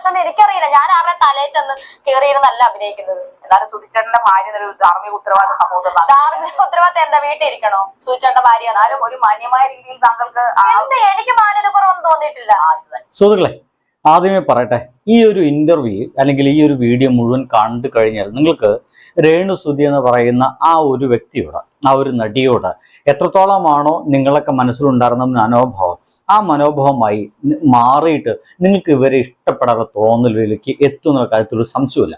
പ്രശ്നം എനിക്കറിയില്ല. ഞാൻ ആരുടെ തലയിൽ ചെന്ന് കയറിയിരുന്നല്ല അഭിനയിക്കുന്നത്. എന്നാലും സുധിച്ചേട്ടന്റെ ഭാര്യ എന്നൊരു ധാർമ്മിക ഉത്തരവാദിത്ത സമൂഹത്തിൽ ധാർമ്മിക ഉത്തരവാദിത്തം എന്താ? വീട്ടിൽ ഇരിക്കണോ? സൂചിച്ചേട്ട ഭാര്യ എന്ന്. എന്നാലും ഒരു മാന്യമായ രീതിയിൽ താങ്കൾക്ക് എന്ത്? എനിക്ക് മാന്യത കുറവൊന്നും തോന്നിയിട്ടില്ല. സുഹൃത്തുക്കളെ ആദ്യമേ പറയട്ടെ. ഈ ഒരു ഇന്റർവ്യൂ അല്ലെങ്കിൽ ഈ ഒരു വീഡിയോ മുഴുവൻ കണ്ടു കഴിഞ്ഞാൽ നിങ്ങൾക്ക് രേണു സുധി എന്ന് പറയുന്ന ആ ഒരു വ്യക്തിയോട് ആ ഒരു നടിയോട് എത്രത്തോളമാണോ നിങ്ങളൊക്കെ മനസ്സിലുണ്ടായിരുന്ന മനോഭാവം ആ മനോഭാവമായി മാറിയിട്ട് നിങ്ങൾക്ക് ഇവരെ ഇഷ്ടപ്പെടാതെ തോന്നലിലേക്ക് എത്തുന്ന കാര്യത്തിൽ ഒരു സംശയമില്ല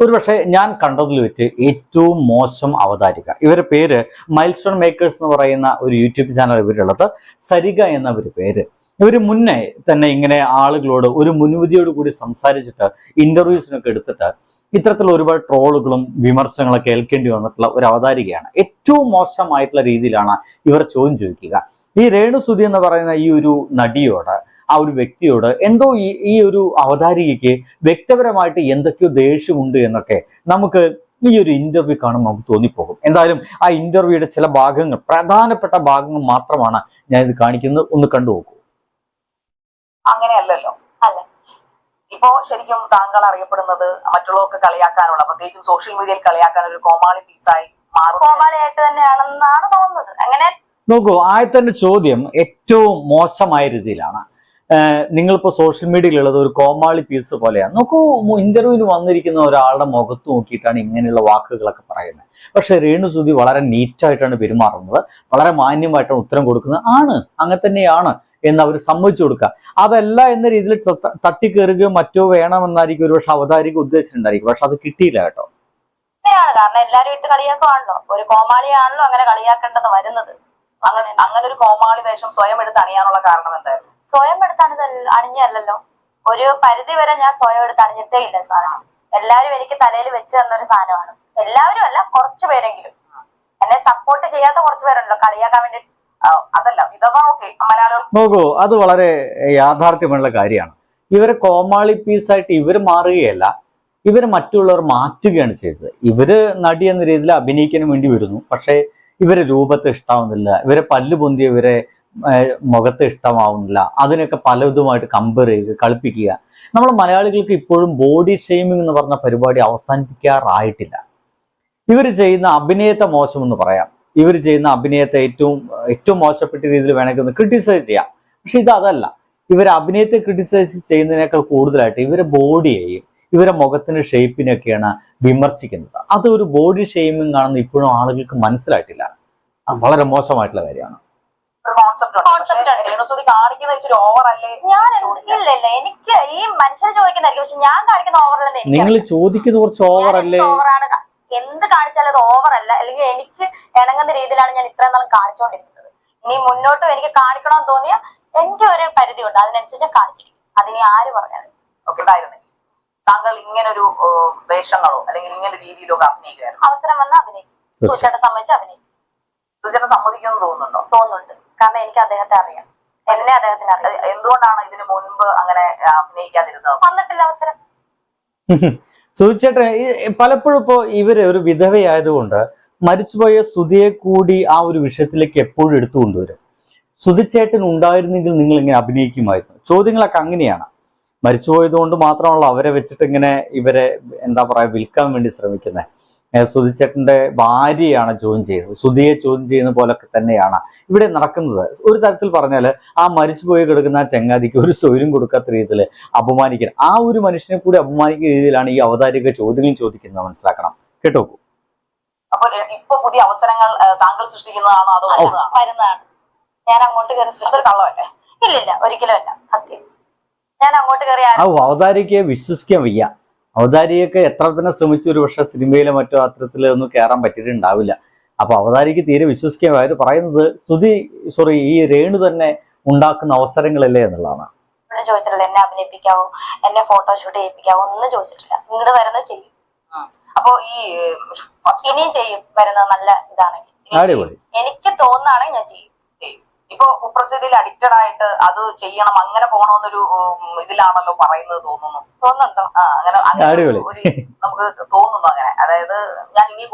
ഒരുപക്ഷെ ഞാൻ കണ്ടതിൽ വെച്ച് ഏറ്റവും മോശം അവതാരിക. ഇവരുടെ പേര് മൈൽസ്റ്റോൺ മേക്കേഴ്സ് എന്ന് പറയുന്ന ഒരു യൂട്യൂബ് ചാനൽ ഇവരുള്ളത്. സരിക എന്ന ഒരു പേര്. ഇവർ മുന്നേ തന്നെ ഇങ്ങനെ ആളുകളോട് ഒരു മുൻവിധിയോട് കൂടി സംസാരിച്ചിട്ട് ഇന്റർവ്യൂസിനൊക്കെ എടുത്തിട്ട് ഇത്തരത്തിലുള്ള ഒരുപാട് ട്രോളുകളും വിമർശനങ്ങളൊക്കെ കേൾക്കേണ്ടി വന്നിട്ടുള്ള ഒരു അവതാരികയാണ്. ഏറ്റവും മോശമായിട്ടുള്ള രീതിയിലാണ് ഇവർ ചോദ്യം ചോദിക്കുക. ഈ രേണുസുതി എന്ന് പറയുന്ന ഈ ഒരു നടിയോട് ആ ഒരു വ്യക്തിയോട് എന്തോ ഈ ഈ ഒരു അവതാരികയ്ക്ക് വ്യക്തിപരമായിട്ട് എന്തൊക്കെയോ ദേഷ്യമുണ്ട് എന്നൊക്കെ നമുക്ക് ഈ ഒരു ഇന്റർവ്യൂ കാണുമ്പോൾ നമുക്ക് തോന്നിപ്പോകും. എന്തായാലും ആ ഇന്റർവ്യൂയുടെ ചില ഭാഗങ്ങൾ പ്രധാനപ്പെട്ട ഭാഗങ്ങൾ മാത്രമാണ് ഞാൻ ഇത് കാണിക്കുന്നത്. ഒന്ന് കണ്ടു നോക്കൂ അങ്ങനെയല്ലല്ലോ. ഇപ്പോ ശരിക്കും താങ്കൾ അറിയപ്പെടുന്നത് മറ്റുള്ളവർക്ക് കളിയാക്കാനുള്ള പ്രത്യേകിച്ചും സോഷ്യൽ മീഡിയയിൽ കളിയാക്കാൻ ഒരു കോമാളി പീസായി മാറും. കോമാളിയായിട്ട് തന്നെയാണെന്നാണ് തോന്നുന്നത്. അങ്ങനെ നോക്കൂ ആദ്യത്തെ ചോദ്യം ഏറ്റവും മോശമായ രീതിയിലാണ്. നിങ്ങളിപ്പോ സോഷ്യൽ മീഡിയയിലുള്ളത് ഒരു കോമാളി പീസ് പോലെയാണ്. നോക്കൂ ഇന്റർവ്യൂവിന് വന്നിരിക്കുന്ന ഒരാളുടെ മുഖത്ത് നോക്കിയിട്ടാണ് ഇങ്ങനെയുള്ള വാക്കുകളൊക്കെ പറയുന്നത്. പക്ഷെ രേണു സുധി വളരെ നീറ്റായിട്ടാണ് പെരുമാറുന്നത്. വളരെ മാന്യമായിട്ടാണ് ഉത്തരം കൊടുക്കുന്നത്. ആണ് അങ്ങനെ തന്നെയാണ്. എന്ന് അവർ സമ്മതിച്ചു കൊടുക്കുക. അതല്ല എന്ന രീതിയിൽ തട്ടിക്കേറുകയോ മറ്റോ വേണമെന്നായിരിക്കും ഒരുപക്ഷെ അവതാരിക ഉദ്ദേശിച്ചിട്ടുണ്ടായിരിക്കും. പക്ഷെ അത് കിട്ടിയില്ല കേട്ടോ. കാരണം എല്ലാരും ഇട്ട് കളിയാക്കുവാണല്ലോ. ഒരു കോമാളിയാണല്ലോ അങ്ങനെ കളിയാക്കേണ്ടത് വരുന്നത്. അങ്ങനെ അങ്ങനെ ഒരു കോമാളി വേഷം സ്വയം എടുത്ത് അണിയാനുള്ള കാരണം എന്തായിരുന്നു? സ്വയം എടുത്ത് അണിഞ്ഞ അണിഞ്ഞല്ലോ ഒരു പരിധി വരെ ഞാൻ സ്വയം എടുത്ത് അണിഞ്ഞിട്ടേ ഇല്ല സാധനം. എല്ലാരും എനിക്ക് തലയിൽ വെച്ച് തന്നൊരു സാധനമാണ്. എല്ലാവരും അല്ല കുറച്ചു പേരെങ്കിലും. എന്നെ സപ്പോർട്ട് ചെയ്യാത്ത കുറച്ചു പേരുണ്ടല്ലോ. കളിയാക്കാൻ വേണ്ടി അതല്ല നോക്കൂ അത് വളരെ യാഥാർത്ഥ്യമുള്ള കാര്യമാണ്. ഇവരെ കോമാളി പീസായിട്ട് ഇവർ മാറുകയല്ല ഇവർ മറ്റുള്ളവർ മാറ്റുകയാണ് ചെയ്തത്. ഇവർ നടി എന്ന രീതിയിൽ അഭിനയിക്കാൻ വേണ്ടി വരുന്നു പക്ഷേ ഇവരെ രൂപത്തെ ഇഷ്ടാവുന്നില്ല ഇവരെ പല്ല് പൊന്തി ഇവരെ മുഖത്ത് മുഖത്തെ ഇഷ്ടമാവുന്നില്ല അതിനൊക്കെ പലതുമായിട്ട് കമ്പയർ ചെയ്ത് കളിപ്പിക്കുക. നമ്മൾ മലയാളികൾക്ക് ഇപ്പോഴും ബോഡി ഷെയ്മിംഗ് എന്ന് പറഞ്ഞ പരിപാടി അവസാനിപ്പിക്കാറായിട്ടില്ല. ഇവർ ചെയ്യുന്ന അഭിനയത്തെ മോശമെന്ന് പറയാം. ഇവർ ചെയ്യുന്ന അഭിനയത്തെ ഏറ്റവും ഏറ്റവും മോശപ്പെട്ട രീതിയിൽ വേണമെങ്കിൽ ഒന്ന് ക്രിട്ടിസൈസ് ചെയ്യാം. പക്ഷെ ഇത് അതല്ല. ഇവർ അഭിനയത്തെ ക്രിട്ടിസൈസ് ചെയ്യുന്നതിനേക്കാൾ കൂടുതലായിട്ട് ഇവരെ ബോഡിയെയും ഇവരെ മുഖത്തിന്റെ ഷേപ്പിനെയൊക്കെയാണ് വിമർശിക്കുന്നത്. അത് ഒരു ബോഡി ഷെയ്മിംഗ് ആണെന്ന് ഇപ്പോഴും ആളുകൾക്ക് മനസ്സിലായിട്ടില്ല. അത് വളരെ മോശമായിട്ടുള്ള കാര്യമാണ്. നിങ്ങൾ ചോദിക്കുന്നത് കുറച്ച് ഓവർ അല്ലേ? എന്ത് കാണിച്ചാലും അത് ഓവർ അല്ല. അല്ലെങ്കിൽ എനിക്ക് ഇണങ്ങുന്ന രീതിയിലാണ് ഞാൻ ഇത്രയും നാളും കാണിച്ചുകൊണ്ടിരിക്കുന്നത് ഇനി മുന്നോട്ടും എനിക്ക് കാണിക്കണമെന്ന് തോന്നിയാൽ എനിക്ക് ഒരു പരിധി ഉണ്ട് അതിനനുസരിച്ച് ഞാൻ കാണിച്ചിരിക്കും. അതിനി ആര് പറഞ്ഞാലും. ഓക്കെ ഉണ്ടായിരുന്നെങ്കിൽ താങ്കൾ ഇങ്ങനൊരു വേഷങ്ങളോ അല്ലെങ്കിൽ ഇങ്ങനെ രീതിയിലോ ഒക്കെ അഭിനയിക്കുമായിരുന്നു അവസരം വന്ന് അഭിനയിക്കും. സൂചിച്ചേട്ട സംബന്ധിച്ച് അഭിനയിക്കും. സുചേട്ടൻ സമ്മതിക്കുമെന്ന് തോന്നുന്നുണ്ടോ? തോന്നുന്നുണ്ട്. കാരണം എനിക്ക് അദ്ദേഹത്തെ അറിയാം. എന്നെ അദ്ദേഹത്തിന് അറിയാം. എന്തുകൊണ്ടാണ് ഇതിന് മുൻപ് അങ്ങനെ അഭിനയിക്കാതിരുന്നത്? വന്നിട്ടില്ല അവസരം. സുചേട്ടൻ പലപ്പോഴും ഇപ്പോൾ ഇവർ ഒരു വിധവയായതുകൊണ്ട് മരിച്ചുപോയ സുധിയെ കൂടി ആ ഒരു വിഷയത്തിലേക്ക് എപ്പോഴും എടുത്തു കൊണ്ടുവരും. സുധിച്ചേട്ടൻ ഉണ്ടായിരുന്നെങ്കിൽ നിങ്ങൾ ഇങ്ങനെ അഭിനയിക്കുമായിരുന്നു. ചോദ്യങ്ങളൊക്കെ അങ്ങനെയാണ്. മരിച്ചുപോയത് കൊണ്ട് മാത്രമല്ല അവരെ വെച്ചിട്ട് ഇങ്ങനെ ഇവരെ എന്താ പറയാ വിൽക്കാൻ വേണ്ടി ശ്രമിക്കുന്നത് സുധിച്ചേട്ടന്റെ ഭാര്യയാണ് ചോദ്യം ചെയ്യുന്നത് സുധിയെ ചോദ്യം ചെയ്യുന്ന പോലൊക്കെ തന്നെയാണ് ഇവിടെ നടക്കുന്നത്. ഒരു തരത്തിൽ പറഞ്ഞാൽ ആ മരിച്ചുപോയി കിടക്കുന്ന ആ ചങ്ങാതിക്ക് ഒരു സ്വയം കൊടുക്കാത്ത രീതിയിൽ അപമാനിക്കണം ആ ഒരു മനുഷ്യനെ കൂടി അപമാനിക്കുന്ന രീതിയിലാണ് ഈ അവതാരിക ചോദ്യങ്ങൾ ചോദിക്കുന്നത് മനസ്സിലാക്കണം. കേട്ടോ? അപ്പൊ ഇപ്പൊ പുതിയ അവസരങ്ങൾ താങ്കൾ സൃഷ്ടിക്കുന്നതാണോ അതോ വരുന്നതാണോ? വരുന്നതാണ്. ഞാൻ അങ്ങോട്ട് കയറി അതൊരു സൃഷ്ടി കള്ളമല്ലേ? ഇല്ലില്ല ഒരിക്കലും അല്ല. സത്യം. ഞാൻ അങ്ങോട്ട് കയറി ആ അവതാരികയെ വിശ്വസിക്കാൻ വയ്യ. അവതാരികയൊക്കെ എത്ര തന്നെ ശ്രമിച്ചു ഒരു പക്ഷെ സിനിമയിലെ മറ്റോ അത്തരത്തിലൊന്നും കയറാൻ പറ്റിയിട്ടുണ്ടാവില്ല. അപ്പൊ അവതാരിക്ക് തീരെ വിശ്വസിക്കാൻ അവർ പറയുന്നത് സുധി സോറി ഈ രേണു തന്നെ ഉണ്ടാക്കുന്ന അവസരങ്ങളല്ലേ എന്നുള്ളതാണ്. ഒന്നും ചോദിച്ചിട്ടില്ല. എന്നെ അഭിനയിപ്പിക്കാവോ? എന്നെ ഫോട്ടോഷൂട്ട് ചെയ്യിപ്പിക്കാവോ? ഒന്നും ചോദിച്ചിട്ടില്ല. ഇങ്ങോട്ട് വരുന്നത് ചെയ്യും. അപ്പൊ ഈ ഫസ്റ്റ് ഇനിയും ചെയ്യും. വരുന്നത് നല്ല ഇതാണെങ്കിൽ. എനിക്ക് തോന്നുകയാണെങ്കിൽ ഞാൻ ചെയ്യും. ഇപ്പൊ കുപ്രസിദ്ധിയിൽ അഡിക്റ്റഡ് ആയിട്ട് അത് ചെയ്യണം അങ്ങനെ പോകണമെന്നൊരു ഉം, ഇതിലാണല്ലോ പറയുന്നത് തോന്നുന്നു തോന്നുന്നുണ്ടോ അങ്ങനെ. ഒരു നമുക്ക് തോന്നുന്നു അങ്ങനെ അതായത് ഞാൻ ഇനി.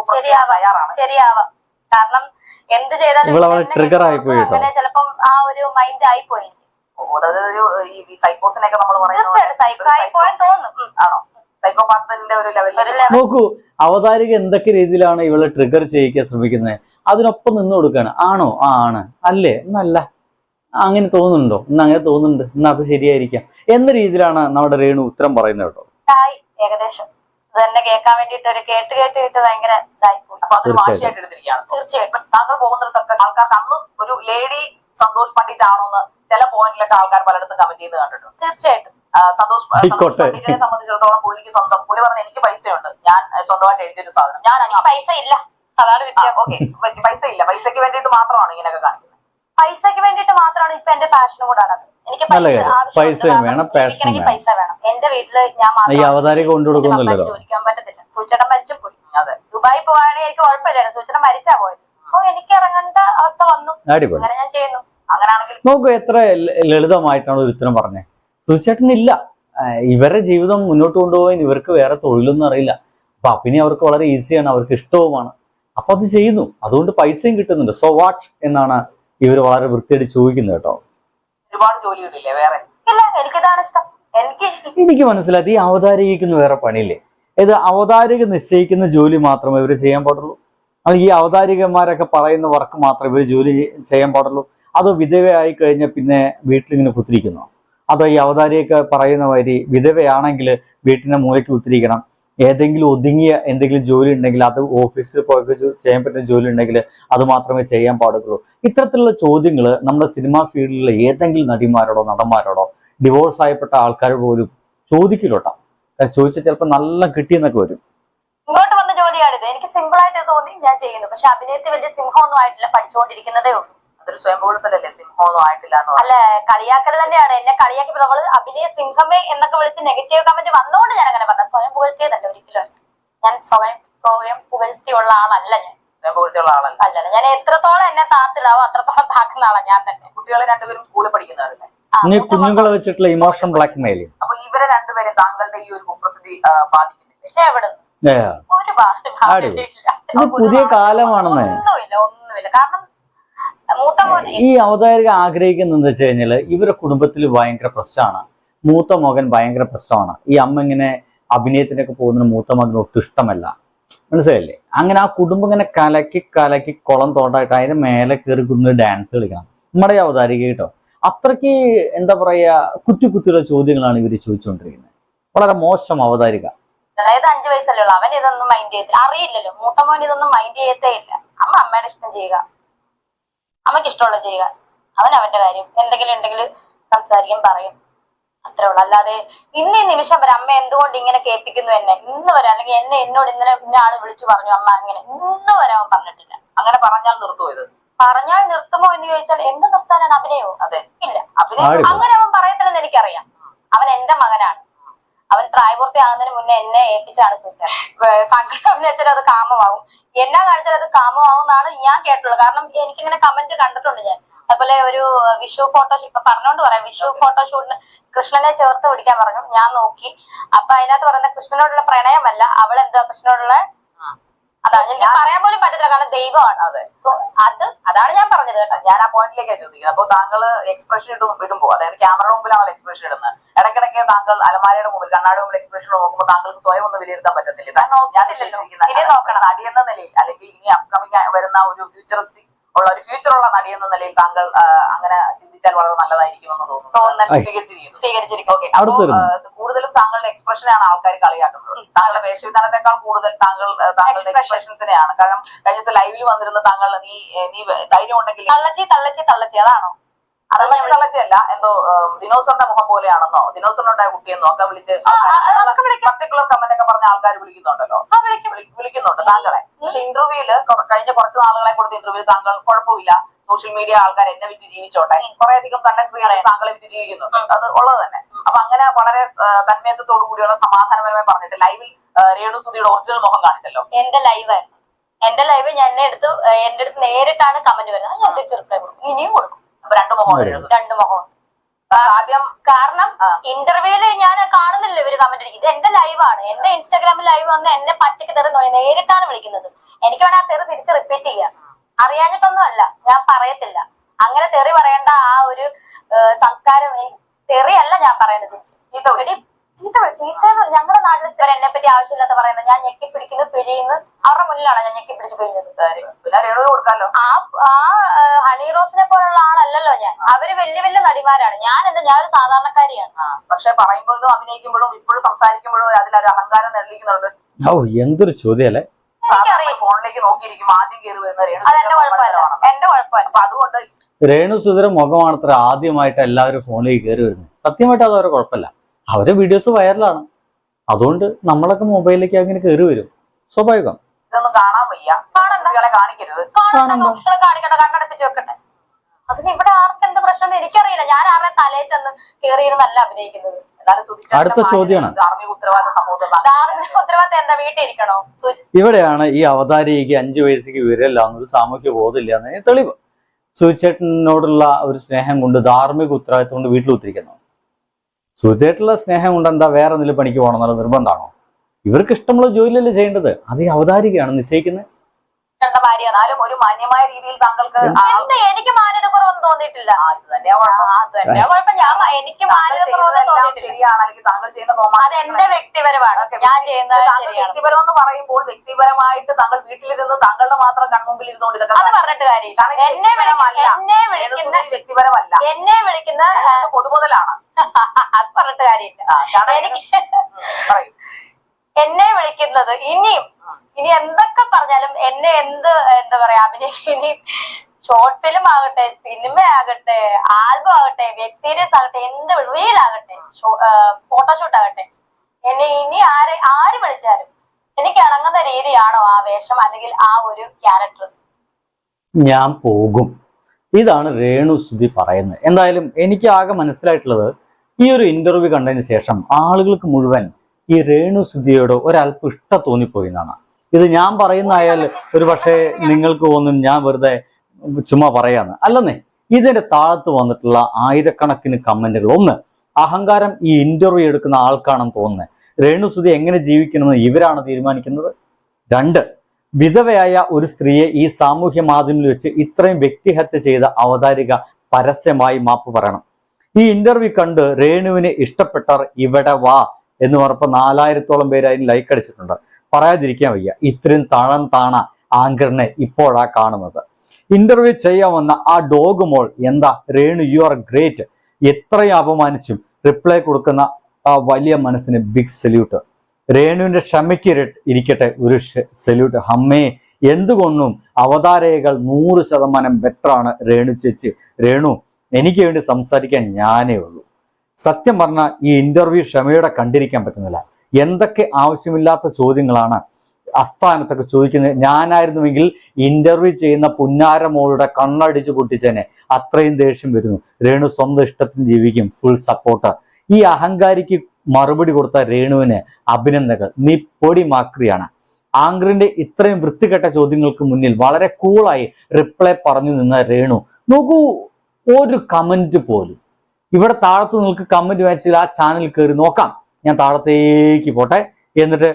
തയ്യാറാണ് ശരിയാവാം കാരണം എന്ത് ചെയ്താലും. അങ്ങനെ ചിലപ്പം ആ ഒരു മൈൻഡ് ആയിപ്പോയി അതായത് ഒരു ഈ സൈക്കോസിനൊക്കെ നമ്മൾ പറയുന്നത്. ആണോ സൈക്കോപാത്തിന്റെ ഒരു ലെവലിൽ. നോക്കൂ അവതാരിക എന്തൊക്കെ രീതിയിലാണ് ഇവളെ ട്രിഗർ ചെയ്യിക്കാൻ ശ്രമിക്കുന്നത് അതിനൊപ്പം നിന്ന് കൊടുക്കാണ്. ആണോ? ആ ആണ്. അല്ലേ? എന്നല്ല അങ്ങനെ തോന്നുന്നുണ്ടോ? ഇന്ന് അങ്ങനെ തോന്നുന്നുണ്ട്. ഇന്ന് അത് ശരിയായിരിക്കാം. എന്ന രീതിയിലാണ് നമ്മുടെ രേണു ഉത്തരം പറയുന്നത് കേട്ടോ. ആയി ഏകദേശം. അത് തന്നെ കേൾക്കാൻ വേണ്ടിട്ട് ഒരു കേട്ട് കേട്ട് കേട്ട് ഭയങ്കര ഇതായി പോയി. അപ്പൊ തീർച്ചയായിട്ടും. താങ്കൾ പോകുന്നിടത്തൊക്കെ ആൾക്കാർക്ക് അന്ന് ഒരു ലേഡി സന്തോഷ് പണ്ഡിറ്റ് ആണോ എന്ന് ചില പോയിന്റിലൊക്കെ ആൾക്കാർ പലയിടത്തും കമന്റ് ചെയ്ത് കണ്ടിട്ടുണ്ട്. തീർച്ചയായിട്ടും. സന്തോഷ്. പണ്ഡിറ്റിനെ സംബന്ധിച്ചിടത്തോളം പുള്ളിക്ക് സ്വന്തം. പുള്ളി പറഞ്ഞ എനിക്ക് പൈസയുണ്ട്. ഞാൻ സ്വന്തമായിട്ട് എഴുതിയൊരു സാധനം. ഞാൻ പൈസ ഇല്ല അതാണ് വ്യത്യാസം. ഓക്കെ പൈസ ഇല്ല പൈസക്ക് വേണ്ടിയിട്ട് മാത്രമാണ് ഇങ്ങനെയൊക്കെ കാണിക്കുന്നത്. പൈസക്ക് വേണ്ടിട്ട് മാത്രമാണ് ഇപ്പൊ എന്റെ പാഷൻ കൂടാണ് എനിക്ക് പൈസ വേണം. പൈസ വേണം. എന്റെ വീട്ടിൽ ഞാൻ ഈ മാത്രം അവതാരിക കൊണ്ടു എന്റെ കൊടുക്കുന്നില്ലല്ലോ പപ്പായ്ക്ക് ജോലിക്കാൻ പറ്റത്തില്ല. സൂചിച്ചേട്ടൻ മരിച്ചു പോയി. അതെ ദുബായി എനിക്ക് കുഴപ്പമില്ലായിരുന്നു. സൂചിച്ചേട്ടൻ മരിച്ചാ പോയത്. അപ്പൊ എനിക്ക് ഇറങ്ങേണ്ട അവസ്ഥ വന്നു. അങ്ങനെ ഞാൻ ചെയ്യുന്നു. അങ്ങനെയാണെങ്കിൽ നോക്കൂ എത്ര ലളിതമായിട്ടാണ് ഒരു ഉത്തരം പറഞ്ഞത്. സുചേട്ടനില്ല ഇവരുടെ ജീവിതം മുന്നോട്ട് കൊണ്ടുപോകാൻ ഇവർക്ക് വേറെ തൊഴിലൊന്നും അറിയില്ല. അപ്പൊ അപ്പിനി അവർക്ക് വളരെ ഈസിയാണ് അവർക്ക് ഇഷ്ടവുമാണ്. അപ്പൊ അത് ചെയ്യുന്നു. അതുകൊണ്ട് പൈസയും കിട്ടുന്നുണ്ട്. സോ വാട്ട് എന്നാണ് ഇവർ വളരെ വൃത്തിയായിട്ട് ചോദിക്കുന്നത് കേട്ടോ. ഒരുപാട് ജോലികളില്ലേ വേറെ? ഇല്ല എനിക്കിതാണ് ഇഷ്ടം. എനിക്ക് എനിക്ക് മനസ്സിലായത് ഈ അവതാരകിക്കുന്ന വേറെ പണിയില്ലേ? ഇത് അവതാരിക നിശ്ചയിക്കുന്ന ജോലി മാത്രമേ ഇവർ ചെയ്യാൻ പാടുള്ളൂ. അത് ഈ അവതാരികന്മാരൊക്കെ പറയുന്ന വർക്ക് മാത്രമേ ഇവർ ജോലി ചെയ്യാൻ പാടുള്ളൂ. അതോ വിധവയായി കഴിഞ്ഞാൽ പിന്നെ വീട്ടിലിങ്ങനെ കുത്തിരിക്കുന്നോ? അതോ ഈ അവതാരിയൊക്കെ പറയുന്ന മാതിരി വിധവയാണെങ്കിൽ വീട്ടിന്റെ മൂലയ്ക്ക് കുത്തിരിക്കണം? ഏതെങ്കിലും ഒതുങ്ങിയ എന്തെങ്കിലും ജോലി ഉണ്ടെങ്കിൽ അത് ഓഫീസിൽ ജോ- ചെയ്യാൻ പറ്റുന്ന ജോലി ഉണ്ടെങ്കിൽ അത് മാത്രമേ ചെയ്യാൻ പാടുള്ളൂ. ഇത്തരത്തിലുള്ള ചോദ്യങ്ങൾ നമ്മുടെ സിനിമാ ഫീൽഡിലെ ഏതെങ്കിലും നടിമാരോടോ നടന്മാരോടോ ഡിവോഴ്സ് ആയപ്പെട്ട ആൾക്കാർ പോലും ചോദിക്കില്ലോട്ടാ? ചോദിച്ചാൽ ചിലപ്പോൾ നല്ല കിട്ടിയെന്നൊക്കെ വരും. ഇങ്ങോട്ട് വന്ന ജോലിയാണിത്. എനിക്ക് സിമ്പിൾ ആയിട്ട് തോന്നി ഞാൻ ചെയ്യുന്നു പക്ഷെ അഭിനയത്തിൽ വലിയ സിംഹമൊന്നും ആയിട്ടില്ല. പഠിച്ചുകൊണ്ടിരിക്കുന്നതേ ഉള്ളൂ. അതൊരു സ്വയംഭൂടത്തിലല്ലേ സിംഹമൊന്നും ആയിട്ടില്ല എന്ന് അല്ല കളിയാക്കൽ തന്നെയാണ്. എന്നെ കളിയാക്കി നമ്മൾ അഭിനയ സിംഹമേ എന്നൊക്കെ വിളിച്ച് നെഗറ്റീവ് കമന്റ് വന്നുകൊണ്ട് ഞാൻ അങ്ങനെ പറഞ്ഞു സ്വയം പുകഴ്ത്തിയതല്ല ഒരിക്കലും. ഞാൻ സ്വയം സ്വയം പുകഴ്ത്തിയുള്ള ആളല്ല ഞാൻ. സ്വയംഭൂടത്തിലുള്ള ആളല്ല. അല്ലല്ല ഞാൻ എത്രത്തോളം എന്നെ താത്തിടാവോ അത്രത്തോളം താക്കുന്ന ആളാണ് ഞാൻ തന്നെ. കുട്ടികൾ രണ്ടുപേരും സ്കൂളിൽ പഠിക്കുന്നവരല്ലേ? ഇനി കുഞ്ഞുങ്ങളെ വെച്ചിട്ടുള്ള ഇമോഷൻ ബ്ലാക്ക് മെയിൽ അപ്പൊ ഇവരെ രണ്ടുപേരും താങ്കളുടെ ഈ ഒരു കുപ്രസിദ്ധി ബാധിക്കുന്നില്ലേ? മക്കളെ ഒരു ബാധ പുതിയ കാലമാണെന്ന്. ഒന്നുമില്ല ഒന്നുമില്ല. കാരണം ഈ അവതാരിക ആഗ്രഹിക്കുന്നത് എന്താ വെച്ച് കഴിഞ്ഞാൽ ഇവരുടെ കുടുംബത്തിൽ ഭയങ്കര പ്രശ്നമാണ്. മൂത്ത മകൻ ഭയങ്കര പ്രശ്നമാണ്. ഈ അമ്മ ഇങ്ങനെ അഭിനയത്തിനൊക്കെ പോകുന്ന മൂത്ത മകന് ഒട്ടും ഇഷ്ടമല്ല. മനസ്സിലായില്ലേ? അങ്ങനെ ആ കുടുംബം ഇങ്ങനെ കലക്കി കലക്കി കുളം തോണ്ടായിട്ട് അതിന്റെ മേലെ കയറി കുന്ന് ഡാൻസ് കളിക്കണം. നമ്മുടെ അവതാരിക കേട്ടോ. അത്രയ്ക്ക് എന്താ പറയാ കുത്തി കുത്തിയുള്ള ചോദ്യങ്ങളാണ് ഇവർ ചോദിച്ചുകൊണ്ടിരിക്കുന്നത്. വളരെ മോശം അവതാരിക അതായത് അഞ്ചു വയസ്സല്ലേ ഉള്ളൂ. അവൻ ഇതൊന്നും മൈൻഡ് ചെയ്തില്ല അറിയില്ലല്ലോ. മൂത്ത മോൻ ഇതൊന്നും മൈൻഡ് ചെയ്യത്തേ ഇല്ല. അമ്മ അമ്മയുടെ ഇഷ്ടം ചെയ്യുക. അമ്മയ്ക്ക് ഇഷ്ടമുള്ളത് ചെയ്യുക. അവൻ അവന്റെ കാര്യം. എന്തെങ്കിലും ഉണ്ടെങ്കിൽ സംസാരിക്കും പറയും. അത്രേ ഉള്ളൂ. അല്ലാതെ ഇന്ന് ഈ നിമിഷം വരെ അമ്മ എന്തുകൊണ്ട് ഇങ്ങനെ കേൾപ്പിക്കുന്നു എന്നെ? ഇന്ന് വരെ അല്ലെങ്കിൽ എന്നെ എന്നോട് ഇന്നലെ ഇന്ന ആൾ വിളിച്ചു പറഞ്ഞു അമ്മ അങ്ങനെ. ഇന്ന് വരെ അവൻ പറഞ്ഞിട്ടില്ല. അങ്ങനെ പറഞ്ഞാൽ നിർത്തുമോ ഇത്? പറഞ്ഞാൽ നിർത്തുമോ എന്ന് ചോദിച്ചാൽ എന്ത് നിർത്താനാണ് അഭിനയോ? അതെ. ഇല്ല. അഭിനയം അങ്ങനെ അവൻ പറയത്തില്ലെന്ന് എനിക്കറിയാം. അവൻ എന്റെ മകനാണ്. അവൻ പ്രായപൂർത്തി ആകുന്നതിന് മുന്നേ എന്നെ ഏൽപ്പിച്ചാണ് ചോദിച്ചത്. സങ്കടം വെച്ചാൽ അത് കാമമാകും. എന്നെ കാണിച്ചാൽ അത് കാമമാകും എന്നാണ് ഞാൻ കേട്ടുള്ളത് കാരണം എനിക്കിങ്ങനെ കമന്റ് കണ്ടിട്ടുണ്ട് ഞാൻ. അതുപോലെ ഒരു വിഷു ഫോട്ടോഷൂട്ട് ഇപ്പൊ പറഞ്ഞോണ്ട് പറയാം. വിഷു ഫോട്ടോഷൂട്ടിന് കൃഷ്ണനെ ചേർത്ത് പിടിക്കാൻ പറഞ്ഞു. ഞാൻ നോക്കി. അപ്പൊ അതിനകത്ത് പറയുന്ന കൃഷ്ണനോടുള്ള പ്രണയമല്ല. അവൾ എന്തോ കൃഷ്ണനോടുള്ള അതാ എനിക്ക് പറയാൻ പോലും പറ്റില്ല കാരണം ദൈവമാണ് അത്. സോ അത് അതാണ് ഞാൻ പറഞ്ഞത് കേട്ടോ. ഞാൻ ആ പോയിന്റിലേക്കാണ് ചോദിക്കുന്നത്. അപ്പൊ താങ്കൾ എക്സ്പ്രഷൻ ഇട്ട് ഇടുമ്പോ അതായത് ക്യാമറ മുമ്പിലാണ് എക്സ്പ്രഷൻ ഇടുന്നത്? ഇടയ്ക്കിടയ്ക്ക് താങ്കൾ അലമാരയുടെ മുമ്പിൽ കണ്ണാടി മുമ്പിൽ എക്സ്പ്രഷൻ നോക്കുമ്പോൾ താങ്കൾക്ക് സ്വയം ഒന്ന് വിലയിരുത്താൻ പറ്റത്തില്ല. ഞാൻ നോക്കണം. നടി എന്ന നിലയിൽ അല്ലെങ്കിൽ ഇനി അപ്കമിങ് വരുന്ന ഒരു ഫ്യൂച്ചറിസ്റ്റിക് ഉള്ള ഒരു ഫ്യൂച്ചർ ഉള്ള നടി എന്ന നിലയിൽ താങ്കൾ അങ്ങനെ ചിന്തിച്ചാൽ വളരെ നല്ലതായിരിക്കുമെന്ന് തോന്നുന്നു. തോന്നുന്നു. സ്വീകരിച്ചിരിക്കുന്നു. സ്വീകരിച്ചിരിക്കും ഓക്കെ അപ്പോ അടുത്തൊരു- ആ, കൂടുതലും താങ്കളുടെ എക്സ്പ്രഷനെയാണ് ആൾക്കാർ കളിയാക്കുന്നത്. താങ്കളുടെ വേഷവിധാനത്തെക്കാൾ കൂടുതൽ താങ്കൾ താങ്കളുടെ. എക്സ്പ്രഷൻസിനെയാണ് കാരണം കഴിഞ്ഞ ദിവസം ലൈവിൽ വന്നിരുന്ന താങ്കൾ നീ നീ ധൈര്യം ഉണ്ടെങ്കിൽ തള്ളച്ചി തള്ളച്ചി തള്ളച്ചി. അതാണോ? തള്ളച്ചിയല്ല എന്തോ ദിനോസറിന്റെ മുഖം പോലെയാണെന്നോ? ദിനോസറിനുണ്ടായ കുട്ടിയെന്നോ? ഒക്കെ വിളിച്ച്. പർട്ടിക്കുലർ കമന്റ് ഒക്കെ പറഞ്ഞ ആൾക്കാർ വിളിക്കുന്നുണ്ടല്ലോ? വിളിക്കുന്നുണ്ട്. താങ്കളെ. പക്ഷെ ഇന്റർവ്യൂൽ കഴിഞ്ഞ കുറച്ച് നാളുകളെ കൊടുത്ത ഇന്റർവ്യൂ താങ്കൾ കുഴപ്പമില്ല. സോഷ്യൽ മീഡിയ ആൾക്കാർ എന്നെ വിറ്റ് ജീവിച്ചോട്ടെ. കുറെ അധികം കണ്ടന്റ് ക്രിയേറ്റർ താങ്കളെ വിറ്റ് ജീവിക്കുന്നുണ്ട്. അത് ഉള്ളത് തന്നെ. അപ്പൊ അങ്ങനെ വളരെ തന്മയത്വത്തോടു കൂടിയുള്ള സമാധാനപരമായി പറഞ്ഞിട്ട് ലൈവിൽ രേണു സുധിയുടെ ഒറിജിനൽ മുഖം കാണിച്ചല്ലോ. എന്റെ ലൈവ് എന്റെ ലൈവ് ഞാൻ എന്നെ എടുത്ത് എന്റെ അടുത്ത് നേരിട്ടാണ് കമന്റ് വരുന്നത്. ഞാൻ തിരിച്ചു റിപ്ലൈ കൊടുക്കും. ഇനിയും കൊടുക്കും. അപ്പൊ രണ്ട് മുഖം രണ്ട് മുഖം ആദ്യം കാരണം. ഇന്റർവ്യൂൽ ഞാൻ കാണുന്നില്ല ഇവർ കമന്റ് ഇത് എന്റെ ലൈവാണ് എന്റെ ഇൻസ്റ്റാഗ്രാമിൽ ലൈവ് വന്ന് എന്നെ പച്ചക്ക് തെറി നോയി. നേരിട്ടാണ് വിളിക്കുന്നത്. എനിക്ക് വേണം ആ തെറി തിരിച്ച് റിപ്പീറ്റ് ചെയ്യാം. അറിയാഞ്ഞിട്ടൊന്നും അല്ല ഞാൻ പറയത്തില്ല. അങ്ങനെ തെറി പറയേണ്ട ആ ഒരു സംസ്കാരം തെറിയല്ല ഞാൻ പറയുന്നത്. തിരിച്ച് ചീത്ത ചീത്ത ഞങ്ങളുടെ നാട്ടിൽ ഇവർ എന്നെ പറ്റി ആവശ്യമില്ലാത്ത പറയുന്നത് ഞാൻ ഞെക്കി പിടിക്കുന്നു പിഴിയുന്നു. അവരുടെ മുന്നിലാണ് ഞാൻ ഞെക്കി പിടിച്ച് പിഴിഞ്ഞത്. കൊടുക്കാലോ? ആ ആ ഹണി റോസിനെ പോലുള്ള ആളല്ലല്ലോ ഞാൻ. അവർ വലിയ വലിയ നടിമാരാണ്. ഞാൻ എന്താ ഞാൻ ഒരു സാധാരണക്കാരിയാണ്. പക്ഷെ പറയുമ്പോഴും അഭിനയിക്കുമ്പോഴും ഇപ്പോഴും സംസാരിക്കുമ്പോഴും അതിലൊരു അഹങ്കാരം തെളിയിക്കുന്നുണ്ട്. ഓ എന്തൊരു ചോദ്യമല്ലേ ഫോണിലേക്ക് നോക്കിയിരിക്കും ആദ്യം കയറി വരുന്ന രേണു അത് മുഖമാണത്ര കുഴപ്പമല്ല. എന്റെ കുഴപ്പമല്ല. അപ്പൊ അതുകൊണ്ട് രേണു സുധീര മുഖമാണ് അത്ര ആദ്യമായിട്ട് എല്ലാവരും ഫോണിലേക്ക് കയറി വരുന്നത്. സത്യമായിട്ട് അത് അവരെ കുഴപ്പമില്ല. അവരെ വീഡിയോസ് വൈറലാണ് അതുകൊണ്ട് നമ്മളൊക്കെ മൊബൈലിലേക്ക് അങ്ങനെ കയറി വരും. സ്വാഭാവികം. ഇതൊന്നും കാണാൻ വയ്യ. കാണണ്ട. കുട്ടികളെ കാണിക്കരുത്. കാണണ്ട. കാണിക്കണ്ട. കാണിക്കട്ടെ കണ്ണടപ്പിച്ച് വെക്കട്ടെ. അതിന് ഇവിടെ ആർക്ക് എന്ത് പ്രശ്നം എനിക്കറിയില്ല. ഞാൻ ആരുടെ തലയിൽ ചെന്ന് കയറിയിരുന്നല്ല അഭിനയിക്കുന്നത്. എന്നാലും സുധിച്ചേട്ടന്റെ അടുത്ത ചോദ്യമാണ്. ഇവിടെയാണ് ഈ അവതാരികയ്ക്ക് അഞ്ചു വയസ്സിക്ക് വിവരമില്ല. എന്നൊരു സാമൂഹ്യ ബോധമില്ല എന്നതിന് തെളിവ്. സുചേട്ടനോടുള്ള ഒരു സ്നേഹം കൊണ്ട് ധാർമ്മിക ഉത്തരവാദിത്വം കൊണ്ട് വീട്ടിൽ ഉത്തിരിക്കുന്നു സുചേട്ടുള്ള സ്നേഹം കൊണ്ട് എന്താ വേറെ എന്തെങ്കിലും പണിക്ക് പോകണം എന്നുള്ള നിർബന്ധമാണോ? ഇവർക്ക് ഇഷ്ടമുള്ള ജോലിയല്ലേ ചെയ്യേണ്ടത്? അത് അവതാരികയാണ് നിശ്ചയിക്കുന്നത്. ഭാര്യ എന്നാലും ഒരു മാന്യമായ രീതിയിൽ താങ്കൾക്ക് എനിക്ക് മാന്യത കുറവൊന്നും തോന്നിയിട്ടില്ല. ആ, ഇത് തന്നെയാ കുഴപ്പം. ആ, അത് തന്നെയാ കുഴപ്പം. ഞാൻ എനിക്ക് താങ്കൾ മാന്യത കുറവൊന്നും തോന്നിയിട്ടില്ല. താങ്കൾ ചെയ്യുന്ന അത് എന്റെ വ്യക്തിപരമാണ്. ഞാൻ ചെയ്യുന്ന ശരിയാണ്. വ്യക്തിപരം എന്ന് പറയുമ്പോൾ വ്യക്തിപരമായിട്ട് താങ്കൾ വീട്ടിലിരുന്ന് താങ്കളുടെ മാത്രം കൺമുമ്പിൽ ഇരുന്നുകൊണ്ട് ഇതൊക്കെ അത് പറഞ്ഞിട്ട് കാര്യമില്ല. എന്നെ വിളിക്കുന്ന എന്നെ വിളിക്കുന്ന വ്യക്തിപരമല്ല. എന്നെ വിളിക്കുന്ന പൊതുമുതലാണ്. അത് പറഞ്ഞിട്ട് കാര്യമില്ല. ആ, കാരണം എനിക്ക് എന്നെ വിളിക്കുന്നത് ഇനിയും ഇനി എന്തൊക്കെ പറഞ്ഞാലും എന്നെ എന്ത് എന്താ പറയാ അഭിനയിക്കും ഇനി ഷോർട്ട് ഫിലിം ആകട്ടെ സിനിമ ആകട്ടെ ആൽബം ആകട്ടെ വെബ് സീരീസ് ആകട്ടെ എന്ത് റീൽ ആകട്ടെ ഫോട്ടോഷൂട്ട് ആകട്ടെ എന്നെ ഇനി ആരെ ആര് വിളിച്ചാലും എനിക്ക് ഇണങ്ങുന്ന രീതിയാണോ ആ വേഷം അല്ലെങ്കിൽ ആ ഒരു ക്യാരക്ടർ ഞാൻ പോകും. ഇതാണ് രേണു സുധി പറയുന്നത്. എന്തായാലും എനിക്ക് ആകെ മനസ്സിലായിട്ടുള്ളത് ഈ ഒരു ഇന്റർവ്യൂ കണ്ടതിന് ശേഷം ആളുകൾക്ക് മുഴുവൻ ഈ രേണു സുധിയോട് ഒരല്പം ഇഷ്ടം തോന്നിപ്പോയി എന്നാണ്. ഇത് ഞാൻ പറയുന്നതായാൽ ഒരു പക്ഷേ നിങ്ങൾക്ക് തോന്നും ഞാൻ വെറുതെ ചുമ്മാ പറയാന്ന്. അല്ലെന്നേ ഇതിന്റെ താഴത്ത് വന്നിട്ടുള്ള ആയിരക്കണക്കിന് കമന്റുകൾ. ഒന്ന് അഹങ്കാരം ഈ ഇന്റർവ്യൂ എടുക്കുന്ന ആൾക്കാണെന്ന് തോന്നുന്നത് രേണുസുതി എങ്ങനെ ജീവിക്കണമെന്ന് ഇവരാണ് തീരുമാനിക്കുന്നത്? രണ്ട് വിധവയായ ഒരു സ്ത്രീയെ ഈ സാമൂഹ്യ മാധ്യമത്തിൽ വെച്ച് ഇത്രയും വ്യക്തിഹത്യ ചെയ്ത അവതാരിക പരസ്യമായി മാപ്പ് പറയണം. ഈ ഇന്റർവ്യൂ കണ്ട് രേണുവിനെ ഇഷ്ടപ്പെട്ടവർ ഇവിടെ വാ എന്ന് പറഞ്ഞപ്പോൾ നാലായിരത്തോളം പേര് അതിന് ലൈക്ക് അടിച്ചിട്ടുണ്ട്. പറയാതിരിക്കാൻ വയ്യ. ഇത്രയും താഴം താണ ആങ്കറിനെ ഇപ്പോഴാ കാണുന്നത്. ഇന്റർവ്യൂ ചെയ്യാൻ വന്ന ആ ഡോഗ് മോൾ എന്താ? രേണു യു ആർ ഗ്രേറ്റ് എത്രയും അപമാനിച്ചും റിപ്ലൈ കൊടുക്കുന്ന ആ വലിയ മനസ്സിന് ബിഗ് സല്യൂട്ട് രേണുവിന്റെ ക്ഷമയ്ക്ക് ഇരിക്കട്ടെ ഒരു സല്യൂട്ട് ഹമ്മേ എന്തുകൊണ്ടും അവതാരകൾ നൂറ് ശതമാനം ബെറ്ററാണ് രേണു ചേച്ചി. രേണു എനിക്ക് വേണ്ടി സംസാരിക്കാൻ ഞാനേ ഉള്ളൂ. സത്യം പറഞ്ഞാൽ ഈ ഇന്റർവ്യൂ ക്ഷമയോടെ കണ്ടിരിക്കാൻ പറ്റുന്നില്ല. എന്തൊക്കെ ആവശ്യമില്ലാത്ത ചോദ്യങ്ങളാണ് അസ്ഥാനത്തൊക്കെ ചോദിക്കുന്നത്. ഞാനായിരുന്നുവെങ്കിൽ ഇന്റർവ്യൂ ചെയ്യുന്ന പുന്നാരമോളുടെ കണ്ണടിച്ച് പൊട്ടിച്ചേനെ. അത്രയും ദേഷ്യം വരുന്നു. രേണു സ്വന്തം ഇഷ്ടത്തിന് ജീവിക്കും. ഫുൾ സപ്പോർട്ട് ഈ അഹങ്കാരിക്ക് മറുപടി കൊടുത്ത രേണുവിന് അഭിനന്ദകൾ നീ പൊടി മാക്രിയാണ്. ആങ്കറിന്റെ ഇത്രയും വൃത്തികെട്ട ചോദ്യങ്ങൾക്ക് മുന്നിൽ വളരെ കൂളായി റിപ്ലൈ പറഞ്ഞു നിന്ന രേണു. നോക്കൂ ഒരു കമന്റ് പോലും. ഇവിടെ താഴത്ത് നിങ്ങൾക്ക് കമന്റ് വായിച്ചാൽ ആ ചാനൽ കയറി നോക്കാം. ഞാൻ താഴത്തേക്ക് പോട്ടെ. എന്നിട്ട്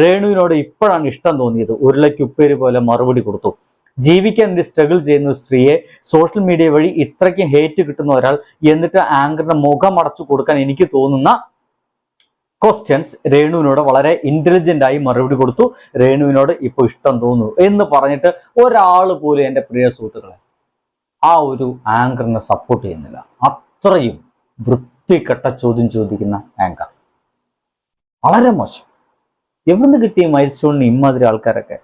രേണുവിനോട് ഇപ്പോഴാണ് ഇഷ്ടം തോന്നിയത്. ഉരുളയ്ക്ക് ഉപ്പേരി പോലെ മറുപടി കൊടുത്തു. ജീവിക്കാൻ വേണ്ടി സ്ട്രഗിൾ ചെയ്യുന്ന സ്ത്രീയെ സോഷ്യൽ മീഡിയ വഴി ഇത്രയ്ക്കും ഹേറ്റ് കിട്ടുന്ന ഒരാൾ എന്നിട്ട് ആങ്കറിന്റെ മുഖം അടച്ചു കൊടുക്കാൻ എനിക്ക് തോന്നുന്ന ക്വസ്റ്റ്യൻസ് രേണുവിനോട് വളരെ ഇന്റലിജന്റ് ആയി മറുപടി കൊടുത്തു. രേണുവിനോട് ഇപ്പോൾ ഇഷ്ടം തോന്നുന്നു എന്ന് പറഞ്ഞിട്ട് ഒരാൾ പോലും എന്റെ പ്രിയ സുഹൃത്തുക്കളെ ആ ഒരു ആങ്കറിനെ സപ്പോർട്ട് ചെയ്യുന്നില്ല. അത്രയും വൃത്തികെട്ട ചോദ്യം ചോദിക്കുന്ന ആങ്കർ വളരെ മോശം. എവിടുന്ന് കിട്ടിയ സ്റ്റോണിന് ഇമ്മാതിരി ആൾക്കാരൊക്കെ?